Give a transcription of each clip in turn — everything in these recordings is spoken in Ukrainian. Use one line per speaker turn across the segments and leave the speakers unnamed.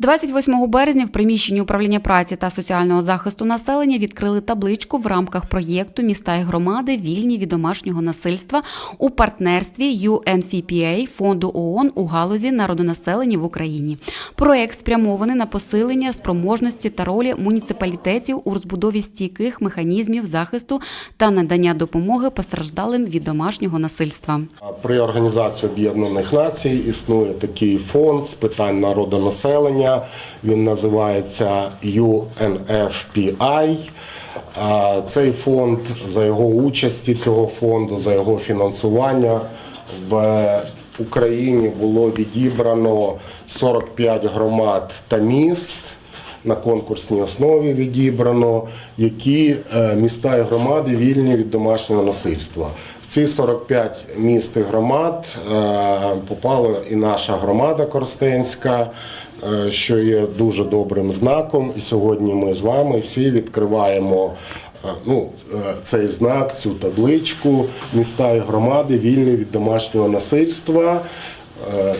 28 березня в приміщенні управління праці та соціального захисту населення відкрили табличку в рамках проєкту Міста і громади вільні від домашнього насильства у партнерстві UNFPA фонду ООН у галузі народонаселення в Україні. Проект спрямований на посилення спроможності та ролі муніципалітетів у розбудові стійких механізмів захисту та надання допомоги постраждалим від домашнього насильства.
При Організації Об'єднаних Націй існує такий фонд з питань народонаселення. Він називається UNFPI. Цей фонд за його участі цього фонду, за його фінансування в Україні було відібрано 45 громад та міст на конкурсній основі відібрано, які е, міста і громади вільні від домашнього насильства. В ці 45 міст і громад е, попала і наша громада Корстенська, е, що є дуже добрим знаком. І сьогодні ми з вами всі відкриваємо. Ну, цей знак, цю табличку міста і громади вільні від домашнього насильства.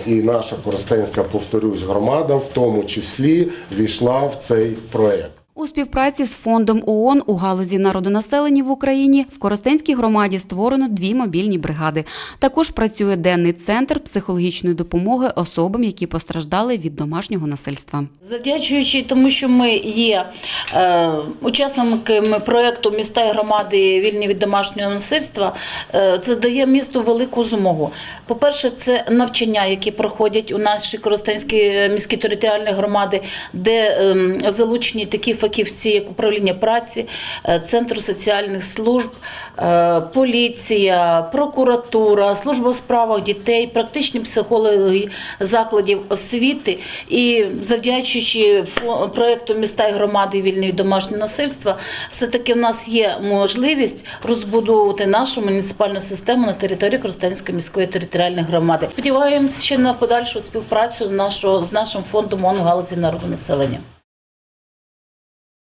І наша Коростенська, повторюсь, громада в тому числі війшла в цей проект.
У співпраці з фондом ООН у галузі народонаселення в Україні в Коростенській громаді створено дві мобільні бригади. Також працює денний центр психологічної допомоги особам, які постраждали від домашнього насильства.
Завдячуючи тому, що ми є е, учасниками проєкту міста і громади вільні від домашнього насильства, е, це дає місту велику змогу. По-перше, це навчання, які проходять у нашій Коростенській міській територіальній громади, де ем, залучені такі фахівці, як управління праці, е, центру соціальних служб, е, поліція, прокуратура, служба у дітей, практичні психологи закладів освіти. І завдячуючи проекту міста і громади вільні від домашнього насильства, все таки в нас є можливість розбудовувати нашу муніципальну систему на території Коростенської міської територіальної громади. Сподіваємося ще на подальшу співпрацю нашого з нашим фондом ООН галузі народонаселення.